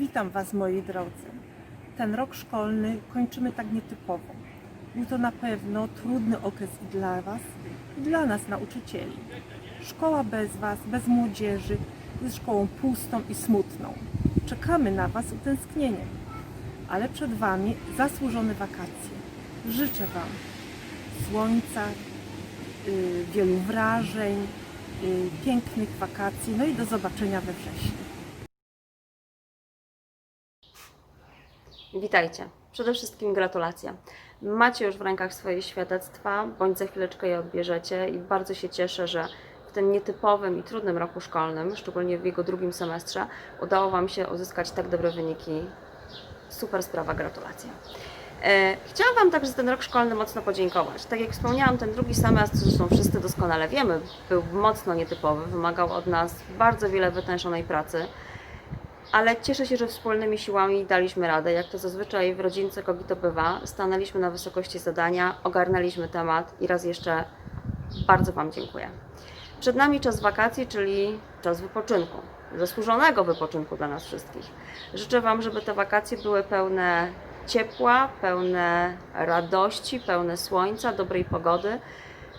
Witam Was, moi drodzy. Ten rok szkolny kończymy tak nietypowo. Był to na pewno trudny okres i dla Was, i dla nas, nauczycieli. Szkoła bez Was, bez młodzieży jest szkołą pustą i smutną. Czekamy na Was utęsknieniem, ale przed Wami zasłużone wakacje. Życzę Wam słońca, y, wielu wrażeń, y, pięknych wakacji, no i do zobaczenia we wrześniu. Witajcie. Przede wszystkim gratulacje. Macie już w rękach swoje świadectwa, bądź za chwileczkę je odbierzecie i bardzo się cieszę, że w tym nietypowym i trudnym roku szkolnym, szczególnie w jego drugim semestrze, udało Wam się uzyskać tak dobre wyniki. Super sprawa, gratulacje. E, Chciałam Wam także za ten rok szkolny mocno podziękować. Tak jak wspomniałam, ten drugi semestr, zresztą wszyscy doskonale wiemy, był mocno nietypowy, wymagał od nas bardzo wiele wytężonej pracy ale cieszę się, że wspólnymi siłami daliśmy radę. Jak to zazwyczaj w rodzince Kogito bywa, stanęliśmy na wysokości zadania, ogarnęliśmy temat i raz jeszcze bardzo Wam dziękuję. Przed nami czas wakacji, czyli czas wypoczynku, zasłużonego wypoczynku dla nas wszystkich. Życzę Wam, żeby te wakacje były pełne ciepła, pełne radości, pełne słońca, dobrej pogody.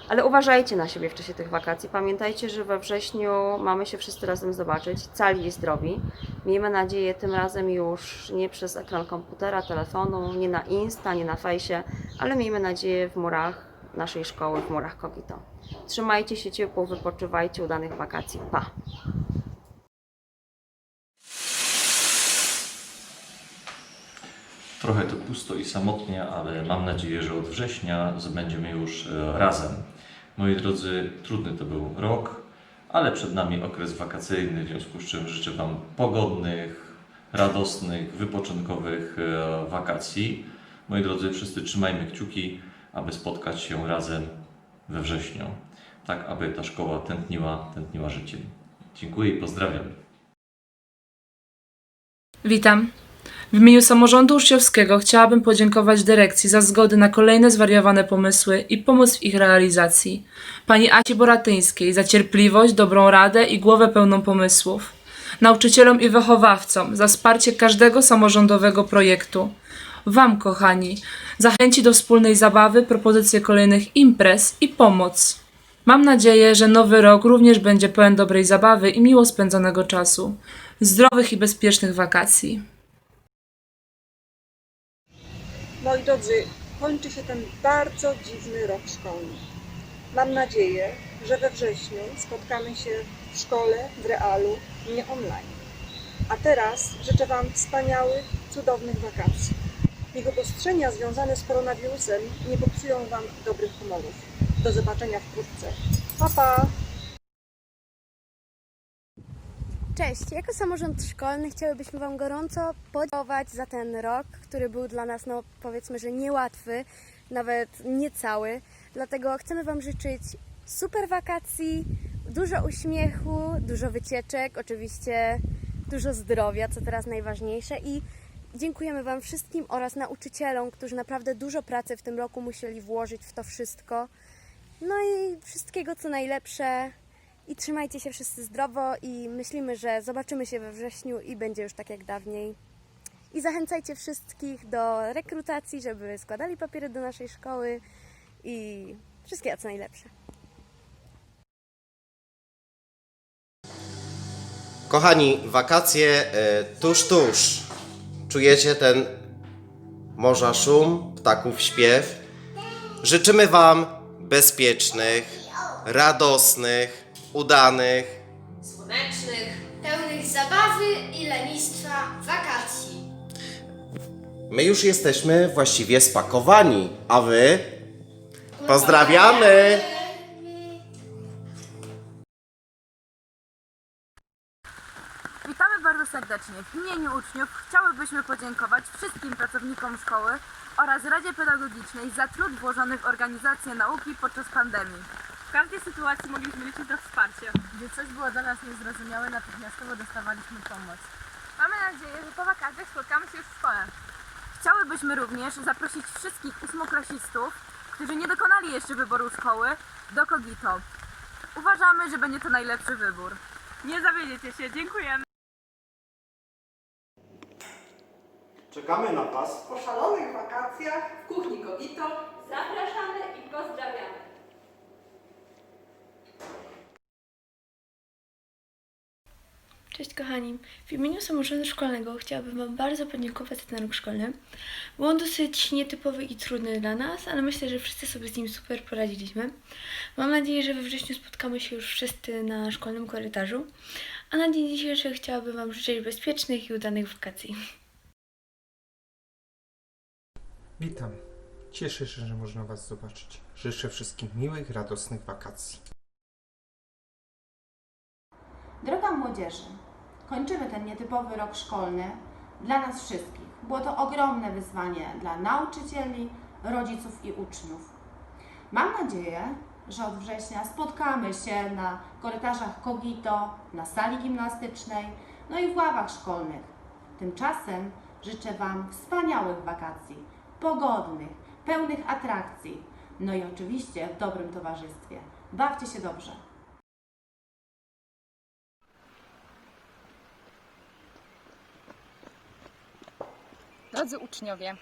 Ale uważajcie na siebie w czasie tych wakacji. Pamiętajcie, że we wrześniu mamy się wszyscy razem zobaczyć, cali i zdrowi. Miejmy nadzieję tym razem już nie przez ekran komputera, telefonu, nie na Insta, nie na fejsie, ale miejmy nadzieję w murach naszej szkoły, w murach Kogito. Trzymajcie się ciepło, wypoczywajcie, udanych wakacji. Pa! Trochę to pusto i samotnie, ale mam nadzieję, że od września będziemy już e, razem. Moi drodzy, trudny to był rok, ale przed nami okres wakacyjny, w związku z czym życzę Wam pogodnych, radosnych, wypoczynkowych e, wakacji. Moi drodzy, wszyscy trzymajmy kciuki, aby spotkać się razem we wrześniu, tak aby ta szkoła tętniła, tętniła życiem. Dziękuję i pozdrawiam. Witam. W imieniu samorządu uczniowskiego chciałabym podziękować dyrekcji za zgody na kolejne zwariowane pomysły i pomoc w ich realizacji. Pani Aci Boratyńskiej za cierpliwość, dobrą radę i głowę pełną pomysłów. Nauczycielom i wychowawcom za wsparcie każdego samorządowego projektu. Wam, kochani, za chęci do wspólnej zabawy, propozycje kolejnych imprez i pomoc. Mam nadzieję, że nowy rok również będzie pełen dobrej zabawy i miło spędzonego czasu. Zdrowych i bezpiecznych wakacji. Moi drodzy, kończy się ten bardzo dziwny rok szkolny. Mam nadzieję, że we wrześniu spotkamy się w szkole, w realu, nie online. A teraz życzę Wam wspaniałych, cudownych wakacji. Niech obostrzenia związane z koronawirusem nie popsują Wam dobrych humorów. Do zobaczenia wkrótce. Pa, pa! Cześć, jako samorząd szkolny chciałybyśmy Wam gorąco podziękować za ten rok, który był dla nas, no powiedzmy, że niełatwy, nawet niecały. Dlatego chcemy Wam życzyć super wakacji, dużo uśmiechu, dużo wycieczek, oczywiście dużo zdrowia, co teraz najważniejsze i dziękujemy Wam wszystkim oraz nauczycielom, którzy naprawdę dużo pracy w tym roku musieli włożyć w to wszystko. No i wszystkiego co najlepsze. I trzymajcie się wszyscy zdrowo i myślimy, że zobaczymy się we wrześniu i będzie już tak jak dawniej. I zachęcajcie wszystkich do rekrutacji, żeby składali papiery do naszej szkoły i wszystkiego co najlepsze. Kochani, wakacje e, tuż, tuż. Czujecie ten morza szum, ptaków śpiew. Życzymy Wam bezpiecznych, radosnych, udanych, słonecznych, pełnych zabawy i lenistwa wakacji. My już jesteśmy właściwie spakowani, a Wy? Pozdrawiamy! Witamy bardzo serdecznie. W imieniu uczniów chciałybyśmy podziękować wszystkim pracownikom szkoły oraz Radzie Pedagogicznej za trud włożony w organizację nauki podczas pandemii. W każdej sytuacji mogliśmy liczyć na wsparcie. Gdy coś było dla nas niezrozumiałe, natychmiastowo dostawaliśmy pomoc. Mamy nadzieję, że po wakacjach spotkamy się już w szkole. Chciałybyśmy również zaprosić wszystkich ósmoklasistów, którzy nie dokonali jeszcze wyboru szkoły, do Kogito. Uważamy, że będzie to najlepszy wybór. Nie zawiedziecie się, dziękujemy. Czekamy na Was. Po szalonych wakacjach W kuchni Kogito Zapraszamy i pozdrawiamy. Cześć kochani, w imieniu samorządu szkolnego chciałabym Wam bardzo podziękować za ten rok szkolny. Był on dosyć nietypowy i trudny dla nas, ale myślę, że wszyscy sobie z nim super poradziliśmy. Mam nadzieję, że we wrześniu spotkamy się już wszyscy na szkolnym korytarzu, a na dzień dzisiejszy chciałabym Wam życzyć bezpiecznych i udanych wakacji. Witam. Cieszę się, że można Was zobaczyć. Życzę wszystkim miłych, radosnych wakacji. Droga młodzieży, kończymy ten nietypowy rok szkolny dla nas wszystkich. Było to ogromne wyzwanie dla nauczycieli, rodziców i uczniów. Mam nadzieję, że od września spotkamy się na korytarzach Kogito, na sali gimnastycznej, no i w ławach szkolnych. Tymczasem życzę Wam wspaniałych wakacji, pogodnych, pełnych atrakcji, no i oczywiście w dobrym towarzystwie. Bawcie się dobrze. Drodzy uczniowie,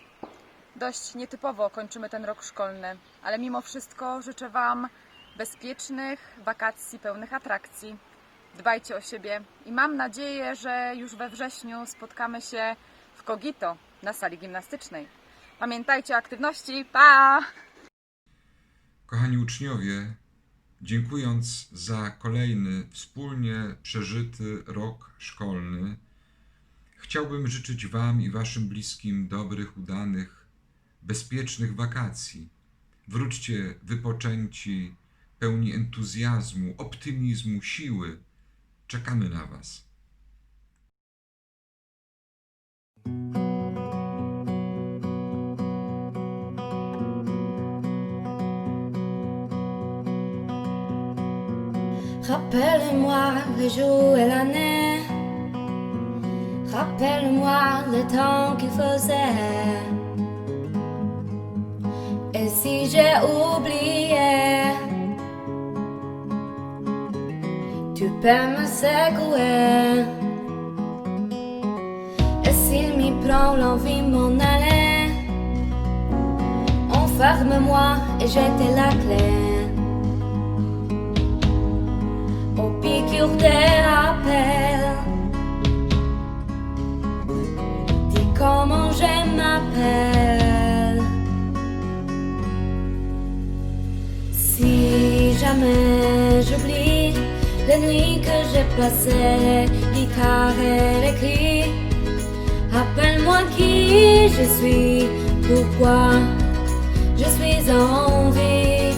dość nietypowo kończymy ten rok szkolny, ale mimo wszystko życzę Wam bezpiecznych wakacji pełnych atrakcji. Dbajcie o siebie i mam nadzieję, że już we wrześniu spotkamy się w Kogito na sali gimnastycznej. Pamiętajcie o aktywności. Pa! Kochani uczniowie, dziękując za kolejny wspólnie przeżyty rok szkolny, chciałbym życzyć Wam i Waszym bliskim dobrych, udanych, bezpiecznych wakacji. Wróćcie wypoczęci, pełni entuzjazmu, optymizmu, siły. Czekamy na Was. Rappelle-moi les jours et l'année. Rappelle-moi le temps qu'il faisait. Et si j'ai oublié, tu peux me secouer. Et s'il m'y prend l'envie m'en aller, enferme-moi et jette la clé. Piqûres des rappels, dis Si jamais j'oublie les nuits que j'ai passées, guitare et les cris, rappelle-moi qui je suis, pourquoi je suis en vie.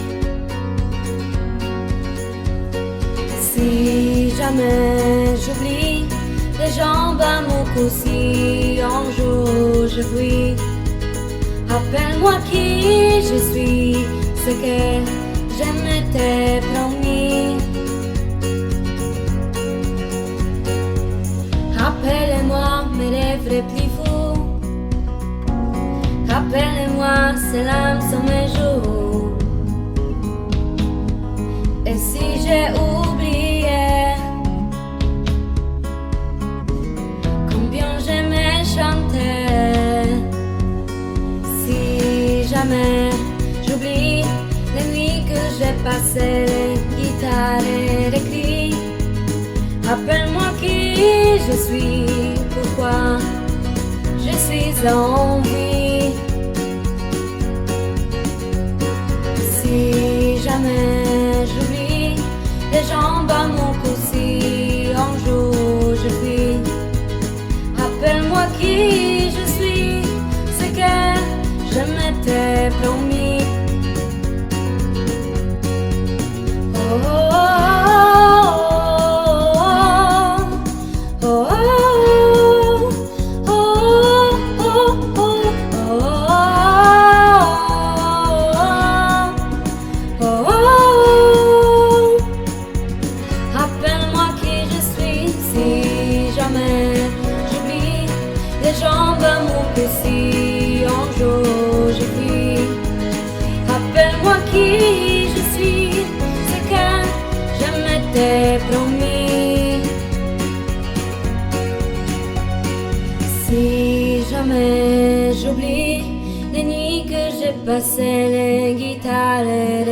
Si jamais j'oublie les jambes à mon cou, un jour rappelle-moi qui je suis, ce que je m'étais promis. Rappelle-moi mes rêves plus fous, rappelle-moi ces larmes mes joues. Jamais j'oublie les nuits que j'ai passées, les guitares et les cris, rappelle-moi qui je suis, pourquoi je suis en vie. Si jamais j'oublie les jambes à mon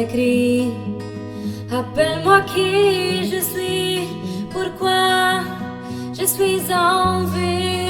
écrit Rappelle-moi qui je suis, pourquoi je suis enlevé.